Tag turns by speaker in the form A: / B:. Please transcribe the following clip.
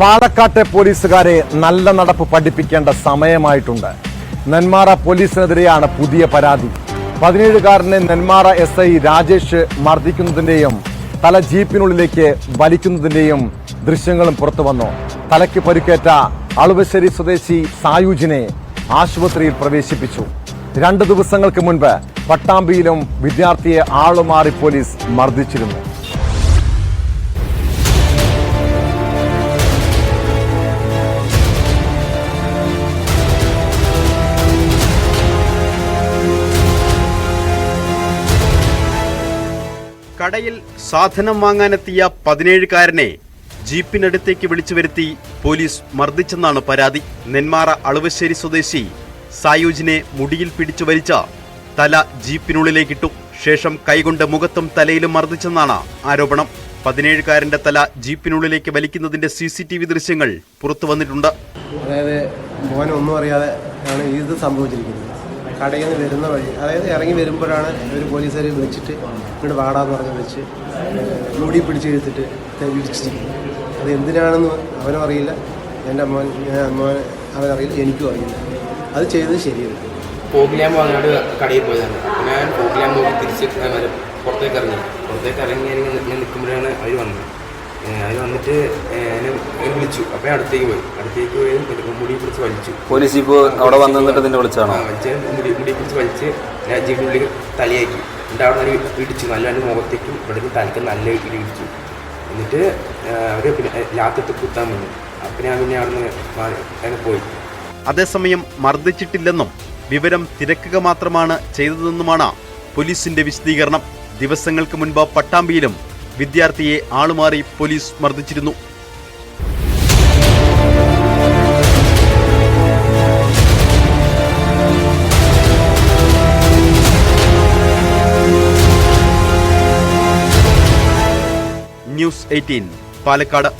A: പാലക്കാട്ടെ പോലീസുകാരെ നല്ല നടപ്പ് പഠിപ്പിക്കേണ്ട സമയമായിട്ടുണ്ട്. നെന്മാറ പോലീസിനെതിരെയാണ് പുതിയ പരാതി. പതിനേഴുകാരനെ നെന്മാറ എസ് ഐ രാജേഷ് മർദ്ദിക്കുന്നതിന്റെയും തല ജീപ്പിനുള്ളിലേക്ക് വലിക്കുന്നതിന്റെയും ദൃശ്യങ്ങളും പുറത്തു വന്നു തലയ്ക്ക് പരുക്കേറ്റ അളുവശ്ശേരി സ്വദേശി സായൂജിനെ ആശുപത്രിയിൽ പ്രവേശിപ്പിച്ചു. രണ്ട് ദിവസങ്ങൾക്ക് മുൻപ് പട്ടാമ്പിയിലും വിദ്യാർത്ഥിയെ ആളുമാറി പോലീസ് മർദ്ദിച്ചിരുന്നു.
B: കടയിൽ സാധനം വാങ്ങാനെത്തിയ പതിനേഴുകാരനെ ജീപ്പിനടുത്തേക്ക് വിളിച്ചു വരുത്തി പോലീസ് മർദ്ദിച്ചെന്നാണ് പരാതി. നെന്മാറ അളുവശ്ശേരി സ്വദേശി സായൂജിനെ മുടിയിൽ പിടിച്ചു വലിച്ച തല ജീപ്പിനുള്ളിലേക്കിട്ടു. ശേഷം കൈകൊണ്ട് മുഖത്തും തലയിലും മർദ്ദിച്ചെന്നാണ് ആരോപണം. പതിനേഴുകാരന്റെ തല ജീപ്പിനുള്ളിലേക്ക് വലിക്കുന്നതിന്റെ സി സി ടി വി ദൃശ്യങ്ങൾ പുറത്തു വന്നിട്ടുണ്ട്
C: അതായത് മോനൊന്നും അറിയാതെ ആണ് ഇത് സംഭവിച്ചിരിക്കുന്നത്. കടയിൽ നിന്ന് വരുന്ന വഴി അതായത് ഇറങ്ങി വരുമ്പോഴാണ് ഒരു പോലീസുകാർ വിളിച്ചിട്ട് ഇങ്ങോട്ട് വാടാന്ന് പറഞ്ഞ് വിളിച്ച് മുടി പിടിച്ച് എഴുത്തിട്ട് ഇടിച്ചിരിക്കുന്നത് അത് എന്തിനാണെന്ന് അവനും അറിയില്ല എന്റെ അമ്മ ഞാൻ അമ്മ അവനറിയില്ല. എനിക്കും അറിയില്ല. അത് ചെയ്തത് ശരിയല്ല.
D: പോഗ്ലാം വാങ്ങാണ്ട് കടയിൽ പോയതാണ്. ഞാൻ പോഗ്ലാം നോക്കി തിരിച്ച് പുറത്തേക്ക് ഇറങ്ങി. പുറത്തേക്ക് ഇറങ്ങി ഞാൻ നിൽക്കുമ്പോഴാണ് അവർ വന്നത്. അവർ വന്നിട്ട് എന്നെ വിളിച്ചു. അപ്പോൾ ഞാൻ അടുത്തേക്ക് പോയി. അടുത്തേക്ക് പോയി മുടി പിടിച്ച് വലിച്ചു.
E: പോലീസ് ഇപ്പോൾ അവിടെ വന്ന് നിന്നിട്ട് നിന്നെ വിളിച്ചാണോ?
D: വലിച്ച് മുടി മുടി പിടിച്ച് വലിച്ച് ഞാൻ ഉള്ളിൽ തലയാക്കി. എന്നിട്ട് അവിടെ നിന്ന് ഇടിച്ചു. നല്ല എന്റെ മുഖത്തേക്കും ഇവിടേക്ക് തലക്ക് നല്ല ഇടി ഇടിച്ചു. എന്നിട്ട് അവർ പിന്നെ ലാത്തിട്ട് കുത്താൻ വന്നു. അപ്പം ഞാൻ പിന്നെ അവിടെ നിന്ന് പോയി.
B: അതേസമയം മർദ്ദിച്ചിട്ടില്ലെന്നും വിവരം തിരക്കുക മാത്രമാണ് ചെയ്തതെന്നുമാണ് പോലീസിന്റെ വിശദീകരണം. ദിവസങ്ങൾക്ക് മുൻപ് പട്ടാമ്പിയിലും വിദ്യാർത്ഥിയെ ആളുമാറി പോലീസ് മർദ്ദിച്ചിരുന്നു. News eighteen Palakkad